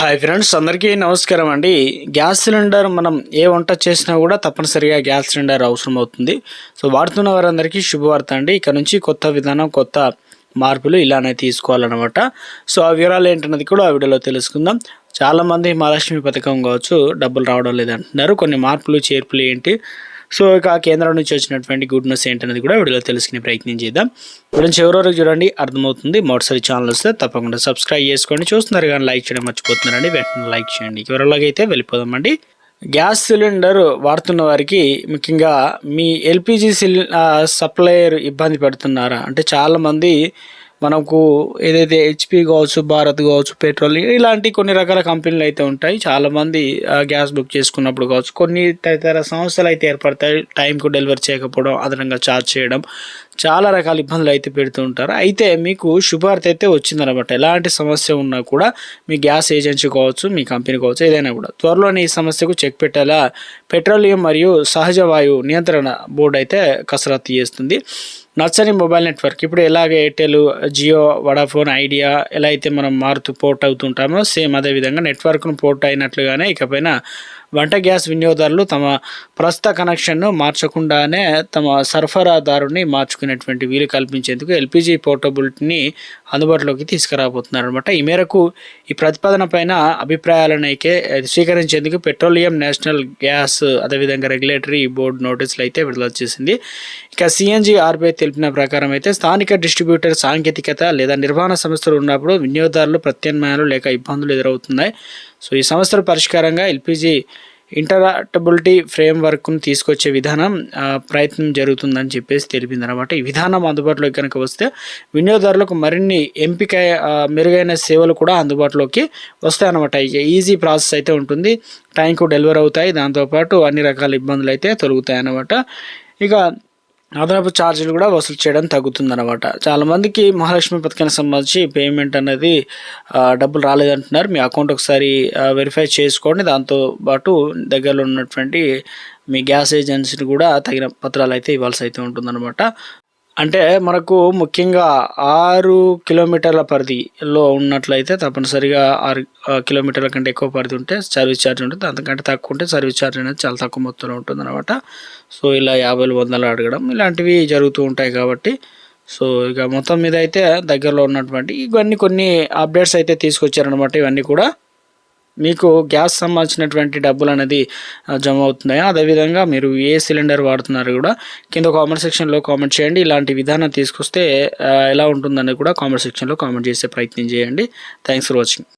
Hi friends అందరికీ నమస్కారం అండి. గ్యాస్ సిలిండర్ మనం ఏ వంట చేసినా కూడా తప్పనిసరిగా గ్యాస్ సిలిండర్ అవసరం అవుతుంది. సో వాడుతున్న వారందరికీ శుభవార్త అండి. ఇక్కడ నుంచి కొత్త విధానం కొత్త మార్పులు ఇలానే తీసుకోవాలన్నమాట. సో ఆ వివరాలు ఏంటన్నది కూడా ఆ వీడియోలో తెలుసుకుందాం. చాలామంది మహాలక్ష్మి పథకం కావచ్చు డబ్బులు రావడం లేదంటున్నారు. కొన్ని మార్పులు చేర్పులు ఏంటి? సో ఇక కేంద్రం నుంచి వచ్చినటువంటి గుడ్ న్యూస్ ఏంటనేది కూడా వీడియోలో తెలుసుకునే ప్రయత్నం చేద్దాం. వీడియో చివరి చూడండి అర్థమవుతుంది. మొదటిసారి ఛానల్ వస్తే తప్పకుండా సబ్స్క్రైబ్ చేసుకోండి. చూస్తున్నారు కానీ లైక్ చేయడం మర్చిపోతున్నారండి. వెంటనే లైక్ చేయండి. ఎవరిలాగైతే వెళ్ళిపోదామండి. గ్యాస్ సిలిండర్ వాడుతున్న వారికి ముఖ్యంగా మీ ఎల్పిజి సిలి సప్లయర్ ఇబ్బంది పెడుతున్నారా? అంటే చాలామంది మనకు ఏదైతే హెచ్పి కావచ్చు భారత్ కావచ్చు పెట్రోల్ ఇలాంటి కొన్ని రకాల కంపెనీలు అయితే ఉంటాయి. చాలామంది గ్యాస్ బుక్ చేసుకున్నప్పుడు కావచ్చు కొన్ని తదితర సంస్థలు అయితే ఏర్పడతాయి. టైంకు డెలివరీ చేయకపోవడం అదనంగా ఛార్జ్ చేయడం. చాలా రకాల ఇబ్బందులు అయితే పెడుతూ ఉంటారు. అయితే మీకు శుభార్త అయితే వచ్చిందనమాట. ఎలాంటి సమస్య ఉన్నా కూడా మీ గ్యాస్ ఏజెన్సీ కావచ్చు మీ కంపెనీ కావచ్చు ఏదైనా కూడా త్వరలోనే ఈ సమస్యకు చెక్ పెట్టేలా పెట్రోలియం మరియు సహజ వాయువు నియంత్రణ బోర్డు అయితే కసరత్తు చేస్తుంది. నచ్చని మొబైల్ నెట్వర్క్ ఇప్పుడు ఎలాగ ఎయిర్టెల్ జియో వడాఫోన్ ఐడియా ఎలా అయితే మనం మారుతూ పోర్ట్ అవుతుంటామో సేమ్ అదే విధంగా నెట్వర్క్ను పోర్ట్ అయినట్లుగానే ఇకపైన వంట గ్యాస్ వినియోగదారులు తమ ప్రస్తుత కనెక్షన్ను మార్చకుండానే తమ సరఫరాదారుని మార్చుకునేటువంటి వీలు కల్పించేందుకు ఎల్పిజి పోర్టబుల్ని అందుబాటులోకి తీసుకురాబోతున్నారు అనమాట ఈ మేరకు ఈ ప్రతిపాదన పైన అభిప్రాయాలనైతే స్వీకరించేందుకు పెట్రోలియం నేషనల్ గ్యాస్ అదేవిధంగా రెగ్యులేటరీ బోర్డు నోటీసులు అయితే విడుదల చేసింది. ఇక సిఎన్జి ఆర్బీఐ తెలిపిన ప్రకారం అయితే స్థానిక డిస్ట్రిబ్యూటర్ సాంకేతికత లేదా నిర్వహణ సంస్థలు ఉన్నప్పుడు వినియోగదారులు ప్రత్యామ్నాయాలు లేక ఇబ్బందులు ఎదురవుతున్నాయి. సో ఈ సమస్యల పరిష్కారంగా ఎల్పిజి ఇంటరాక్టబిలిటీ ఫ్రేమ్ వర్క్ను తీసుకొచ్చే విధానం ప్రయత్నం జరుగుతుందని చెప్పేసి తెలిపింది అనమాట ఈ విధానం అందుబాటులోకి కనుక వస్తే వినియోగదారులకు మరిన్ని ఎంపిక మెరుగైన సేవలు కూడా అందుబాటులోకి వస్తాయి అనమాట ఈజీ ప్రాసెస్ అయితే ఉంటుంది. టైంకు డెలివరీ అవుతాయి. దాంతోపాటు అన్ని రకాల ఇబ్బందులు అయితే తొలుగుతాయి అన్నమాట ఇక అదనపు ఛార్జీలు కూడా వసూలు చేయడం తగ్గుతుందన్నమాట. చాలామందికి మహాలక్ష్మి పథకానికి సంబంధించి పేమెంట్ అనేది డబ్బులు రాలేదంటున్నారు. మీ అకౌంట్ ఒకసారి వెరిఫై చేసుకోండి. దాంతో పాటు దగ్గరలో ఉన్నటువంటి మీ గ్యాస్ ఏజెన్సీని కూడా తగిన పత్రాలు అయితే ఇవ్వాల్సి అయితే ఉంటుందన్నమాట. అంటే మనకు ముఖ్యంగా ఆరు కిలోమీటర్ల పరిధిలో ఉన్నట్లయితే తప్పనిసరిగా ఆరు కిలోమీటర్ల కంటే ఎక్కువ పరిధి ఉంటే సర్వీస్ ఛార్జ్ ఉంటుంది. అంతకంటే తక్కువ ఉంటే సర్వీస్ ఛార్జ్ అనేది చాలా తక్కువ మొత్తంలో ఉంటుంది అనమాట సో ఇలా యాభై వందలు అడగడం ఇలాంటివి జరుగుతూ ఉంటాయి కాబట్టి. సో ఇక మొత్తం మీద అయితే దగ్గరలో ఉన్నటువంటి ఇవన్నీ కొన్ని అప్డేట్స్ అయితే తీసుకొచ్చారనమాట ఇవన్నీ కూడా మీకు గ్యాస్ సంబంధించినటువంటి డబ్బులు అనేది జమ అవుతున్నాయా? అదేవిధంగా మీరు ఏ సిలిండర్ వాడుతున్నారు కూడా కింద కామెంట్ సెక్షన్లో కామెంట్ చేయండి. ఇలాంటి విధానం తీసుకొస్తే ఎలా ఉంటుందని కూడా కామెంట్ సెక్షన్లో కామెంట్ చేసే ప్రయత్నం చేయండి. Thanks for watching.